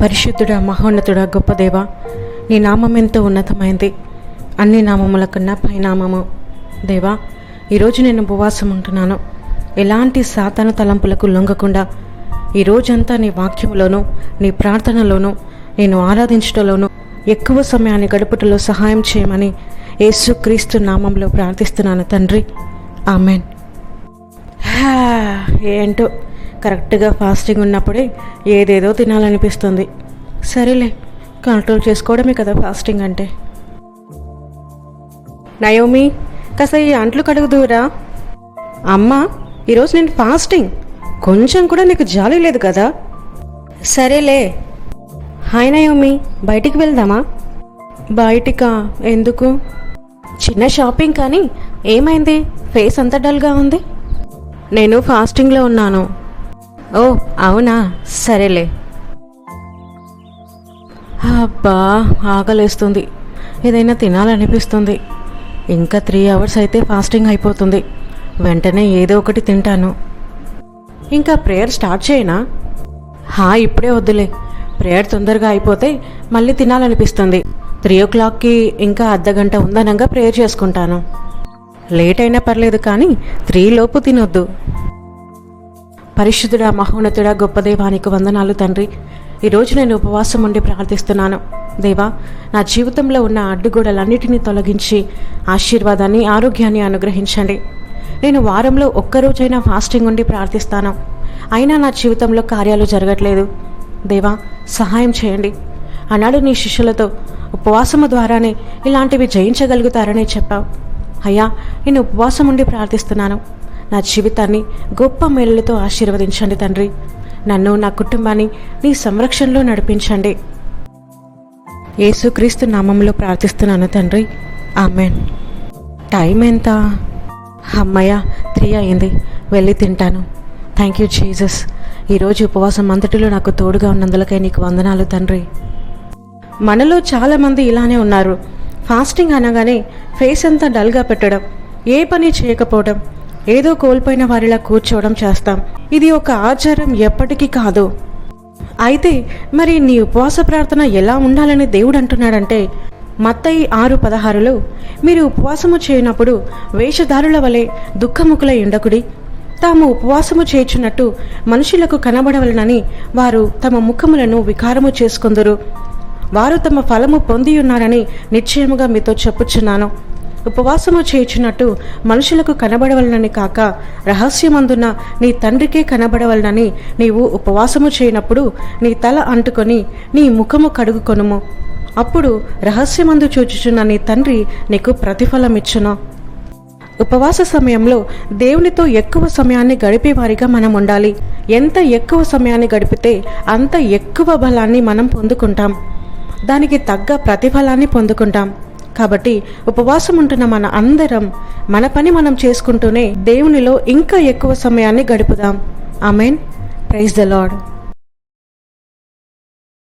పరిశుద్ధుడ మహోన్నతుడా గొప్ప దేవ నీ నామం ఎంతో ఉన్నతమైంది. అన్ని నామముల కన్నా పైనామము. దేవా ఈరోజు నేను ఉపవాసం ఉంటున్నాను. ఎలాంటి సాతాను తలంపులకు లొంగకుండా ఈ రోజంతా నీ వాక్యంలోనూ నీ ప్రార్థనలోనూ నేను ఆరాధించటంలోనూ ఎక్కువ సమయాన్ని గడుపుటలో సహాయం చేయమని యేసుక్రీస్తు నామంలో ప్రార్థిస్తున్నాను తండ్రి. ఆమెన్. ఏంటో కరెక్ట్గా ఫాస్టింగ్ ఉన్నప్పుడే ఏదేదో తినాలనిపిస్తుంది. సరేలే కంట్రోల్ చేసుకోవడమే కదా ఫాస్టింగ్ అంటే. నయోమి కాస్త ఈ అంట్లు కడుగుదూరా అమ్మా ఈరోజు నేను ఫాస్టింగ్. కొంచెం కూడా నీకు జాలి లేదు కదా. సరేలే. హాయ్ నయోమి బయటికి వెళ్దామా? బయటికా? ఎందుకు? చిన్న షాపింగ్ కానీ ఏమైంది? ఫేస్ అంత డల్గా ఉంది. నేను ఫాస్టింగ్లో ఉన్నాను. ఓ అవునా? సరేలే. అబ్బా ఆకలేస్తుంది. ఏదైనా తినాలనిపిస్తుంది. ఇంకా త్రీ అవర్స్ అయితే ఫాస్టింగ్ అయిపోతుంది. వెంటనే ఏదో ఒకటి తింటాను. ఇంకా ప్రేయర్ స్టార్ట్ చేయనా? హా ఇప్పుడే వద్దులే. ప్రేయర్ తొందరగా అయిపోతే మళ్ళీ తినాలనిపిస్తుంది. త్రీ ఓ క్లాక్కి ఇంకా అర్ధ గంట ఉందనంగా ప్రేయర్ చేసుకుంటాను. లేట్ అయినా పర్లేదు కానీ త్రీ లోపు తినొద్దు. పరిశుద్ధుడ మహోన్నతుడా గొప్ప దేవానికి వందనాలు తండ్రి. ఈరోజు నేను ఉపవాసం ఉండి ప్రార్థిస్తున్నాను. దేవా నా జీవితంలో ఉన్న అడ్డుగోడలన్నిటినీ తొలగించి ఆశీర్వాదాన్ని ఆరోగ్యాన్ని అనుగ్రహించండి. నేను వారంలో ఒక్కరోజైనా ఫాస్టింగ్ ఉండి ప్రార్థిస్తాను. అయినా నా జీవితంలో కార్యాలు జరగట్లేదు. దేవా సహాయం చేయండి. అన్నాడు నీ శిష్యులతో ఉపవాసము ద్వారానే ఇలాంటివి జయించగలుగుతారని చెప్పావు. అయ్యా నేను ఉపవాసం ఉండి ప్రార్థిస్తున్నాను. నా జీవితాన్ని గొప్ప మేలులతో ఆశీర్వదించండి తండ్రి. నన్ను నా కుటుంబాన్ని నీ సంరక్షణలో నడిపించండి. యేసుక్రీస్తు నామంలో ప్రార్థిస్తున్నాను తండ్రి. ఆమెన్. టైం ఎంత? అమ్మయ్య త్రీ అయింది. వెళ్ళి తింటాను. Thank you Jesus. ఈరోజు ఉపవాసం అంతటిలో నాకు తోడుగా ఉన్నందులకై నీకు వందనాలు తండ్రి. మనలో చాలామంది ఇలానే ఉన్నారు. ఫాస్టింగ్ అనగానే ఫేస్ అంతా డల్గా పెట్టడం ఏ పని చేయకపోవడం ఏదో కోల్పోయిన వారిలా కూర్చోవడం చేస్తాం. ఇది ఒక ఆచారం ఎప్పటికీ కాదు. అయితే మరి నీ ఉపవాస ప్రార్థన ఎలా ఉండాలని దేవుడు అంటున్నాడంటే మత్తయి ఆరు పదహారులో మీరు ఉపవాసము చేయనప్పుడు వేషధారుల వలె దుఃఖముఖులై ఉండకుడి. తాము ఉపవాసము చేయుచున్నట్టు మనుషులకు కనబడవలనని వారు తమ ముఖములను వికారము చేసుకుందరు. వారు తమ ఫలము పొంది ఉన్నారని నిశ్చయముగా మీతో చెప్పుచున్నాను. ఉపవాసము చేయుచున్నట్టు మనుషులకు కనబడవలనని కాక రహస్యమందున నీ తండ్రికే కనబడవలనని నీవు ఉపవాసము చేయనప్పుడు నీ తల అంటుకొని నీ ముఖము కడుగుకొనుము. అప్పుడు రహస్యమందు చూచుచున్న నీ తండ్రి నీకు ప్రతిఫలమిచ్చును. ఉపవాస సమయంలో దేవునితో ఎక్కువ సమయాన్ని గడిపేవారిగా మనం ఉండాలి. ఎంత ఎక్కువ సమయాన్ని గడిపితే అంత ఎక్కువ బలాన్ని మనం పొందుకుంటాం. దానికి తగ్గ ప్రతిఫలాన్ని పొందుకుంటాం. కాబట్టి ఉపవాసం ఉంటున్న మన అందరం మన పని మనం చేసుకుంటూనే దేవునిలో ఇంకా ఎక్కువ సమయాన్ని గడుపుదాం. ఆమెన్. Praise the Lord